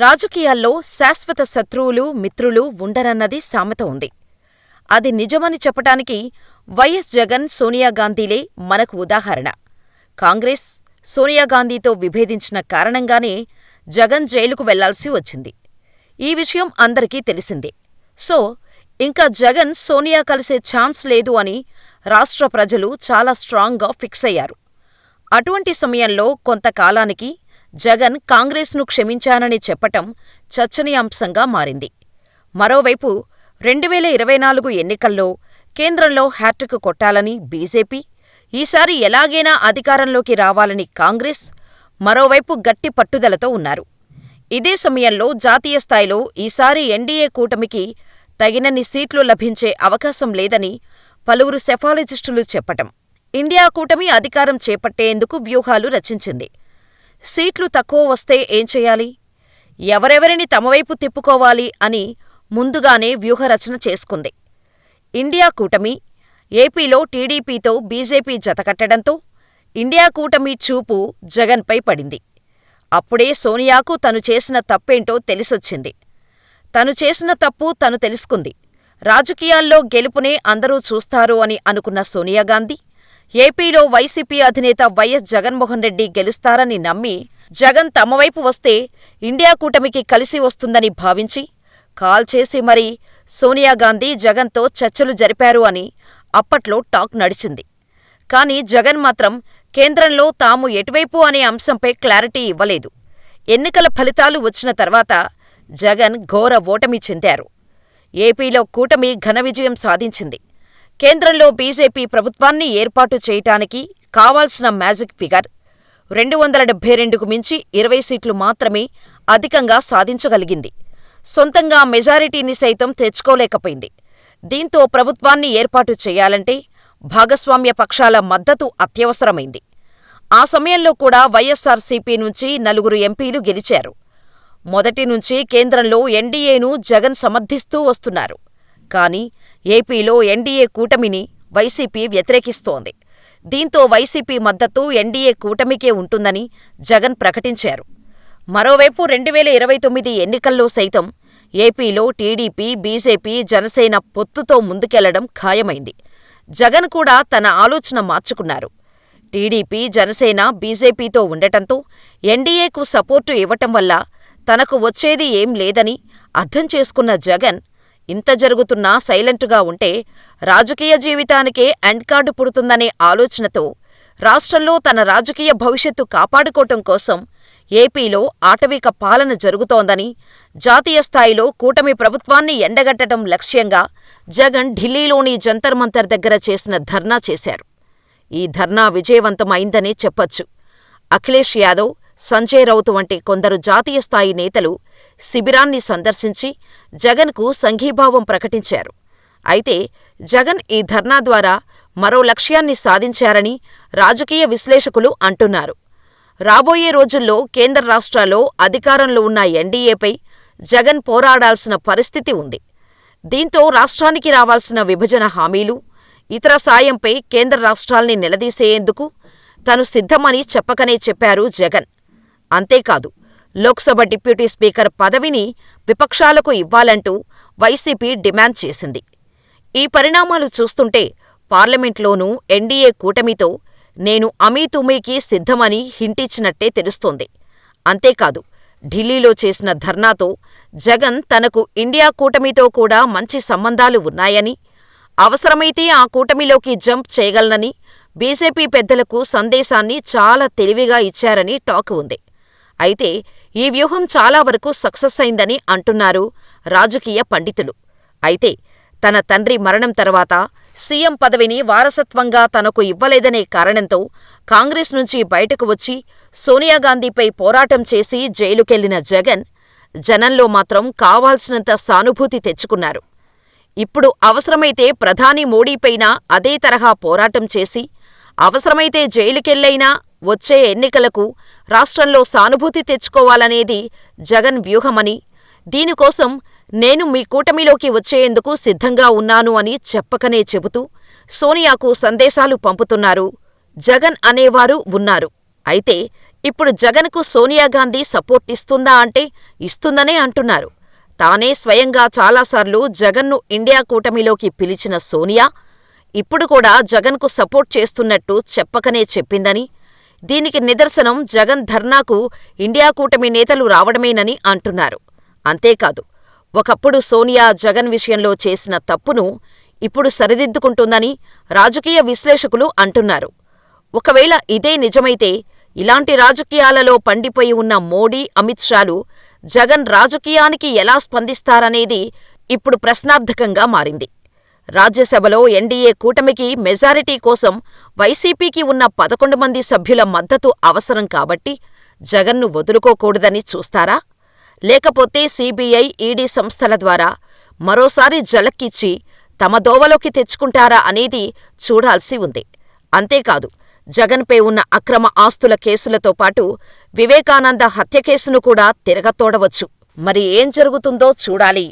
రాజకీయాల్లో శాశ్వత శత్రువులు, మిత్రులు ఉండరన్నది సామెత ఉంది. అది నిజమని చెప్పటానికి వైఎస్ జగన్, సోనియాగాంధీలే మనకు ఉదాహరణ. కాంగ్రెస్, సోనియాగాంధీతో విభేదించిన కారణంగానే జగన్ జైలుకు వెళ్ళాల్సి వచ్చింది. ఈ విషయం అందరికీ తెలిసిందే. సో, ఇంక జగన్, సోనియా కలిసే ఛాన్స్ లేదు అని రాష్ట్ర ప్రజలు చాలా స్ట్రాంగ్గా ఫిక్సయ్యారు. అటువంటి సమయంలో కొంతకాలానికి జగన్ కాంగ్రెస్ను క్షమించానని చెప్పటం చర్చనీయాంశంగా మారింది. మరోవైపు రెండువేల ఇరవై నాలుగు ఎన్నికల్లో కేంద్రంలో హ్యాట్రిక్ కొట్టాలని బీజేపీ, ఈసారి ఎలాగైనా అధికారంలోకి రావాలని కాంగ్రెస్ మరోవైపు గట్టి పట్టుదలతో ఉన్నారు. ఇదే సమయంలో జాతీయ స్థాయిలో ఈసారి ఎన్డీఏ కూటమికి తగినన్ని సీట్లు లభించే అవకాశం లేదని పలువురు సెఫాలజిస్టులు చెప్పటం, ఇండియా కూటమి అధికారం చేపట్టేందుకు వ్యూహాలు రచించింది. సీట్లు తక్కువ వస్తే ఏం చెయ్యాలి? ఎవరెవరిని తమవైపు తిప్పుకోవాలి అని ముందుగానే వ్యూహరచన చేసుకుంది. ఇండియా కూటమి, ఏపీలో టీడీపీతో బీజేపీ జతకట్టడంతో ఇండియా కూటమి చూపు జగన్పై పడింది. అప్పుడే సోనియాకు తను చేసిన తప్పేంటో తెలిసొచ్చింది. తను చేసిన తప్పు తను తెలుసుకుంది. రాజకీయాల్లో గెలుపునే అందరూ చూస్తారు అని అనుకున్న సోనియాగాంధీ, ఏపీలో వైసీపీ అధినేత వైఎస్ జగన్మోహన్ రెడ్డి గెలుస్తారని నమ్మి జగన్ తమవైపు వస్తే ఇండియా కూటమికి కలిసి వస్తుందని భావించి కాల్ చేసి మరీ సోనియాగాంధీ జగన్తో చర్చలు జరిపారు అని అప్పట్లో టాక్ నడిచింది. కానీ జగన్ మాత్రం కేంద్రంలో తాము ఎటువైపు అనే అంశంపై క్లారిటీ ఇవ్వలేదు. ఎన్నికల ఫలితాలు వచ్చిన తర్వాత జగన్ ఘోర ఓటమి చెందారు. ఏపీలో కూటమి ఘన విజయం సాధించింది. కేంద్రంలో బీజేపీ ప్రభుత్వాన్ని ఏర్పాటు చేయటానికి కావాల్సిన మ్యాజిక్ ఫిగర్ రెండు వందల డెబ్బై రెండుకు మించి ఇరవై సీట్లు మాత్రమే అధికంగా సాధించగలిగింది. సొంతంగా మెజారిటీని సైతం తెచ్చుకోలేకపోయింది. దీంతో ప్రభుత్వాన్ని ఏర్పాటు చేయాలంటే భాగస్వామ్య పక్షాల మద్దతు అత్యవసరమైంది. ఆ సమయంలో కూడా వైఎస్సార్సీపీ నుంచి నలుగురు ఎంపీలు గెలిచారు. మొదటి నుంచి కేంద్రంలో ఎన్డీఏను జగన్ సమర్థిస్తూ వస్తున్నారు. కానీ ఏపీలో ఎన్డీఏ కూటమిని వైసీపీ వ్యతిరేకిస్తోంది. దీంతో వైసీపీ మద్దతు ఎన్డీఏ కూటమికే ఉంటుందని జగన్ ప్రకటించారు. మరోవైపు రెండువేల ఇరవై తొమ్మిది ఎన్నికల్లో సైతం ఏపీలో టీడీపీ, బీజేపీ, జనసేన పొత్తుతో ముందుకెళ్ళడం ఖాయమైంది. జగన్ కూడా తన ఆలోచన మార్చుకున్నారు. టీడీపీ, జనసేన బీజేపీతో ఉండటంతో ఎన్డీఏకు సపోర్టు ఇవ్వటం వల్ల తనకు వచ్చేది ఏం లేదని అర్థం చేసుకున్న జగన్ ఇంత జరుగుతున్నా సైలెంటుగా ఉంటే రాజకీయ జీవితానికే ఎండ్కార్డు పుడుతుందనే ఆలోచనతో రాష్ట్రంలో తన రాజకీయ భవిష్యత్తు కాపాడుకోవటం కోసం ఏపీలో ఆటవిక పాలన జరుగుతోందని, జాతీయ స్థాయిలో కూటమి ప్రభుత్వాన్ని ఎండగట్టటం లక్ష్యంగా జగన్ ఢిల్లీలోని జంతర్ మంతర్ దగ్గర చేసిన ధర్నా చేశారు. ఈ ధర్నా విజయవంతం అయిందనే చెప్పొచ్చు. అఖిలేష్ యాదవ్, సంజయ్ రౌత్ వంటి కొందరు జాతీయ స్థాయి నేతలు శిబిరాన్ని సందర్శించి జగన్కు సంఘీభావం ప్రకటించారు. అయితే జగన్ ఈ ధర్నా ద్వారా మరో లక్ష్యాన్ని సాధించారని రాజకీయ విశ్లేషకులు అంటున్నారు. రాబోయే రోజుల్లో కేంద్ర రాష్ట్రాల్లో అధికారంలో ఉన్న ఎన్డీఏపై జగన్ పోరాడాల్సిన పరిస్థితి ఉంది. దీంతో రాష్ట్రానికి రావాల్సిన విభజన హామీలు, ఇతర సాయంపై కేంద్ర రాష్ట్రాల్ని నిలదీసేందుకు తాను సిద్ధమని చెప్పకనే చెప్పారు జగన్. అంతేకాదు లోక్సభ డిప్యూటీ స్పీకర్ పదవిని విపక్షాలకు ఇవ్వాలంటూ వైసీపీ డిమాండ్ చేసింది. ఈ పరిణామాలు చూస్తుంటే పార్లమెంట్లోనూ ఎన్డీఏ కూటమితో నేను అమీతుమీకి సిద్ధమని హింటిచ్చినట్టే తెలుస్తోంది. అంతేకాదు ఢిల్లీలో చేసిన ధర్నాతో జగన్ తనకు ఇండియా కూటమితో కూడా మంచి సంబంధాలు ఉన్నాయని, అవసరమైతే ఆ కూటమిలోకి జంప్ చేయగలనని బీజేపీ పెద్దలకు సందేశాన్ని చాలా తెలివిగా ఇచ్చారని టాక్ ఉంది. అయితే ఈ వ్యూహం చాలా వరకు సక్సెస్ అయిందని అంటున్నారు రాజకీయ పండితులు. అయితే తన తండ్రి మరణం తర్వాత సీఎం పదవిని వారసత్వంగా తనకు ఇవ్వలేదనే కారణంతో కాంగ్రెస్ నుంచి బయటకు వచ్చి సోనియాగాంధీపై పోరాటం చేసి జైలుకెళ్ళిన జగన్ జనంలో మాత్రం కావాల్సినంత సానుభూతి తెచ్చుకున్నారు. ఇప్పుడు అవసరమైతే ప్రధాని మోడీపైనా అదే తరహా పోరాటం చేసి, అవసరమైతే జైలుకెళ్ళైనా వచ్చే ఎన్నికలకు రాష్ట్రంలో సానుభూతి తెచ్చుకోవాలనేది జగన్ వ్యూహమని, దీనికోసం నేను మీ కూటమిలోకి వచ్చేందుకు సిద్ధంగా ఉన్నాను అని చెప్పకనే చెబుతూ సోనియాకు సందేశాలు పంపుతున్నారు. జగన్ అనేవారు ఉన్నారు. అయితే ఇప్పుడు జగన్కు సోనియాగాంధీ సపోర్ట్ ఇస్తుందా అంటే ఇస్తుందనే అంటున్నారు. తానే స్వయంగా చాలాసార్లు జగన్ను ఇండియా కూటమిలోకి పిలిచిన సోనియా, ఇప్పుడు కూడా జగన్కు సపోర్ట్ చేస్తున్నట్టు చెప్పకనే చెప్పిందని, దీనికి నిదర్శనం జగన్ ధర్నాకు ఇండియా కూటమి నేతలు రావడమేనని అంటున్నారు. అంతేకాదు, ఒకప్పుడు సోనియా జగన్ విషయంలో చేసిన తప్పును ఇప్పుడు సరిదిద్దుకుంటుందని రాజకీయ విశ్లేషకులు అంటున్నారు. ఒకవేళ ఇదే నిజమైతే ఇలాంటి రాజకీయాలలో పండిపోయి ఉన్న మోడీ, అమిత్ షాలు జగన్ రాజకీయానికి ఎలా స్పందిస్తారనేది ఇప్పుడు ప్రశ్నార్థకంగా మారింది. రాజ్యసభలో ఎన్డీఏ కూటమికి మెజారిటీ కోసం వైసీపీకి ఉన్న పదకొండు మంది సభ్యుల మద్దతు అవసరం కాబట్టి జగన్ను వదులుకోకూడదని చూస్తారా? లేకపోతే సీబీఐ, ఈడీ సంస్థల ద్వారా మరోసారి ఝలక్కిచ్చి తమ దోవలోకి తెచ్చుకుంటారా అనేది చూడాల్సి ఉంది. అంతేకాదు, జగన్పై ఉన్న అక్రమ ఆస్తుల కేసులతో పాటు వివేకానంద హత్య కేసును కూడా తిరగతోడవచ్చు. మరి ఏం జరుగుతుందో చూడాలి.